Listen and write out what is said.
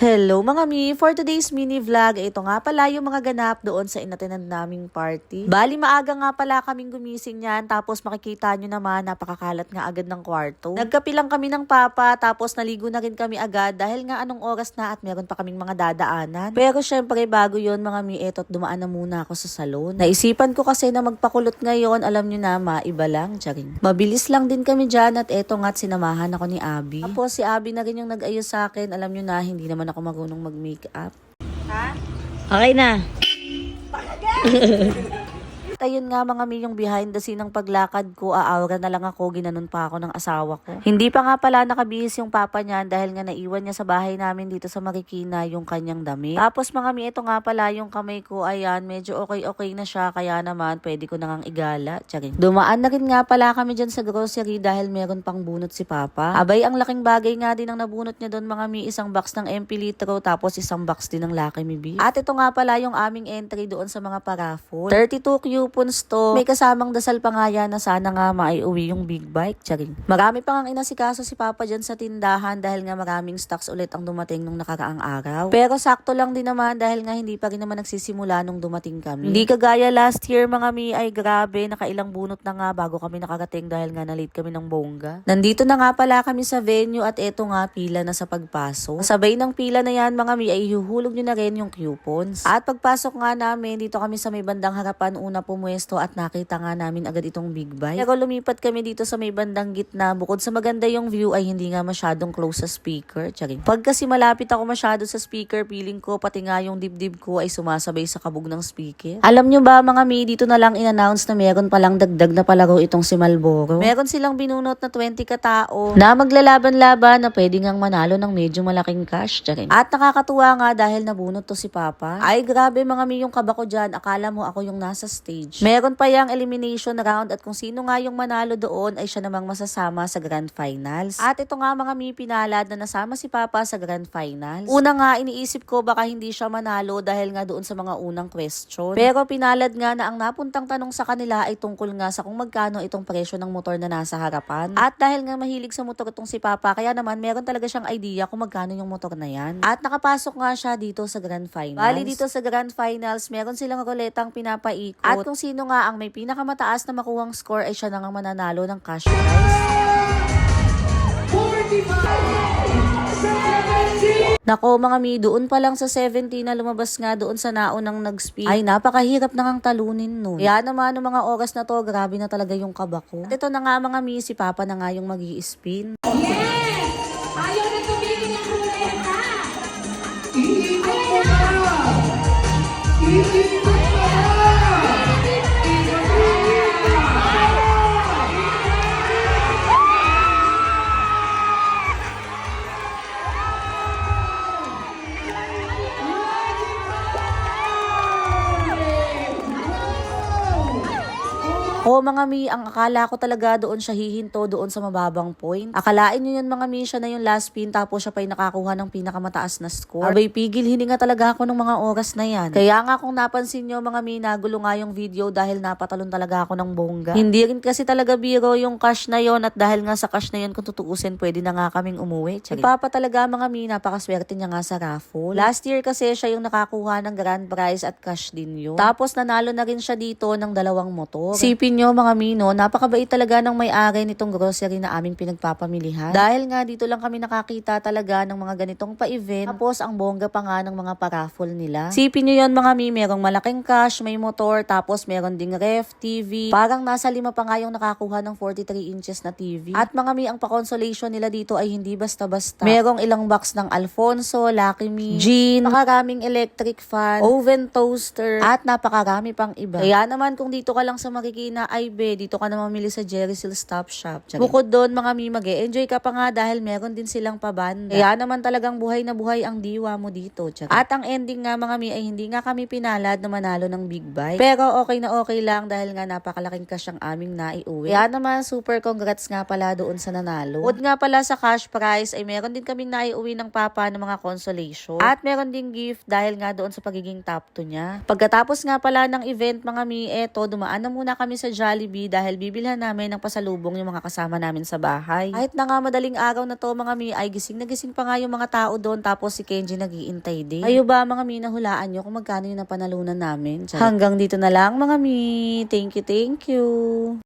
Hello mga mi! For today's mini vlog, ito nga pala yung mga ganap doon sa inatinan naming party. Bali maaga nga pala kaming gumising yan, tapos makikita nyo naman, napakakalat nga agad ng kwarto. Nagkapi lang kami ng papa, tapos naligo na rin kami agad dahil nga anong oras na at meron pa kaming mga dadaanan. Pero syempre bago yon mga mi, eto't dumaan na muna ako sa salon. Naisipan ko kasi na magpakulot ngayon, alam nyo na, maiba lang, charing. Mabilis lang din kami dyan at eto nga't sinamahan ako ni Abby. Tapos si Abby na rin yung nag-ayos sa akin, alam nyo na, hindi naman ako marunong mag-makeup. Okay na. At ayun nga mga mi yung behind the scene ng paglakad ko, aawra na lang ako, ginanon pa ako ng asawa ko. Hindi pa nga pala nakabihis yung papa niya dahil nga naiwan niya sa bahay namin dito sa Marikina yung kanyang damit. Tapos mga mi, ito nga pala yung kamay ko, ayan, medyo okay-okay na siya, kaya naman pwede ko na ngang igala. Charing. Dumaan na rin nga pala kami dyan sa grocery dahil meron pang bunot si papa. Abay, ang laking bagay nga din ang nabunot niya doon mga mi, isang box ng MP litro, tapos isang box din ng Lucky Beef. At ito nga pala yung aming entry doon sa mga paraffol. 32 coupons to. May kasamang dasal pa nga yan na sana nga maiuwi yung big bike. Charing. Marami pa nga inasikaso si Papa dyan sa tindahan dahil nga maraming stocks ulit ang dumating nung nakaraang araw. Pero sakto lang din naman dahil nga hindi pa rin naman nagsisimula nung dumating kami. Hindi kagaya last year mga mi ay grabe, nakailang bunot na nga bago kami nakarating dahil nga na-late kami ng bongga. Nandito na nga pala kami sa venue at eto nga pila na sa pagpasok. Sabay ng pila na yan mga mi ay ihuhulog nyo na rin yung coupons. At pagpasok nga namin, dito kami sa may bandang harapan una pumuesto at nakita nga namin agad itong big bike. Pero lumipat kami dito sa may bandang gitna. Bukod sa maganda yung view ay hindi nga masyadong close sa speaker. Charing. Pag kasi malapit ako masyado sa speaker, feeling ko pati nga yung dibdib ko ay sumasabay sa kabog ng speaker. Alam nyo ba mga mi, dito na lang in-announce na meron palang dagdag na palaro itong si Malboro. Meron silang binunot na 20 katao na maglalaban-laban na pwede ngang manalo ng medyo malaking cash. Charing. At nakakatuwa nga dahil nabunot to si Papa. Ay grabe mga mi yung kaba ko dyan. Akala mo ako yung nasa stage. Meron pa yung elimination round at kung sino nga yung manalo doon ay siya namang masasama sa grand finals. At ito nga mga mi pinalad na nasama si Papa sa grand finals. Una nga iniisip ko baka hindi siya manalo dahil nga doon sa mga unang question. Pero pinalad nga na ang napuntang tanong sa kanila ay tungkol nga sa kung magkano itong presyo ng motor na nasa harapan. At dahil nga mahilig sa motor itong si Papa, kaya naman meron talaga siyang idea kung magkano yung motor na yan. At nakapasok nga siya dito sa grand finals. Bali dito sa grand finals, meron silang ruletang pinapaikot. At kung sino nga ang may pinakamataas na makuhang score ay siya na nga mananalo ng cash prize. Nako mga mi, doon pa lang sa 70 na lumabas nga doon sa naunang nag-speed. Ay napakahirap na ngang talunin nun. Kaya naman ng mga oras na to, grabe na talaga yung kaba ko. At ito na nga mga mi, si Papa na nga yung mag spin Yes! Ayaw na tumigil ang ruleta! O mga mi, ang akala ko talaga doon siya hihinto doon sa mababang point. Akalain nyo yun mga mi, siya na yung last pin tapos siya pa yung nakakuha ng pinakamataas na score. Abay, pigil hininga talaga ako ng mga oras na yan. Kaya nga kung napansin nyo mga mi, nagulo nga yung video dahil napatalon talaga ako ng bongga. Hindi rin kasi talaga biro yung cash na yon at dahil nga sa cash na yon kung tutuusin, pwede na nga kaming umuwi. Charit. Papa talaga mga mi, napakaswerte niya nga sa raffle. Last year kasi siya yung nakakuha ng grand prize at cash din yun. Tapos nanalo na rin siya dito ng dalawang motor. Sipin nyo mga mino, napakabait talaga ng may-ari nitong grocery na aming pinagpapamilihan. Dahil nga dito lang kami nakakita talaga ng mga ganitong pa-event. Tapos ang bongga pa nga ng mga paraffol nila. Sipin nyo yon mga mi, merong malaking cash, may motor, tapos meron ding ref, TV. Parang nasa lima pa nga yung nakakuha ng 43 inches na TV. At mga mi, ang pa-consolation nila dito ay hindi basta-basta. Merong ilang box ng Alfonso, Lucky Me, Jean, nakaraming electric fan, oven toaster, at napakarami pang iba. Kaya naman kung dito ka lang sa Marikina ay be, dito ka na mamili sa Jerry Seal Stop Shop. Tiyan. Bukod doon mga mi, mag enjoy ka pa nga dahil meron din silang pabanda. Kaya naman talagang buhay na buhay ang diwa mo dito. Tiyan. At ang ending nga mga mi ay hindi nga kami pinalad na manalo ng big bike. Pero okay na okay lang dahil nga napakalaking cash ang aming naiuwi. Kaya naman super congrats nga pala doon sa nanalo. Bukod nga pala sa cash prize ay meron din kaming naiuwi ng papa ng mga consolation. At meron ding gift dahil nga doon sa pagiging top 2 niya. Pagkatapos nga pala ng event mga mi, eto dumaan na muna kami sa Jollibee dahil bibilhan namin ng pasalubong yung mga kasama namin sa bahay. Kahit na nga madaling araw na to mga mi, ay gising na gising pa nga yung mga tao doon tapos si Kenji nagiintay din. Ayo ba mga mi, nahulaan nyo kung magkano yung napanalunan namin? Hanggang dito na lang mga mi. Thank you, thank you.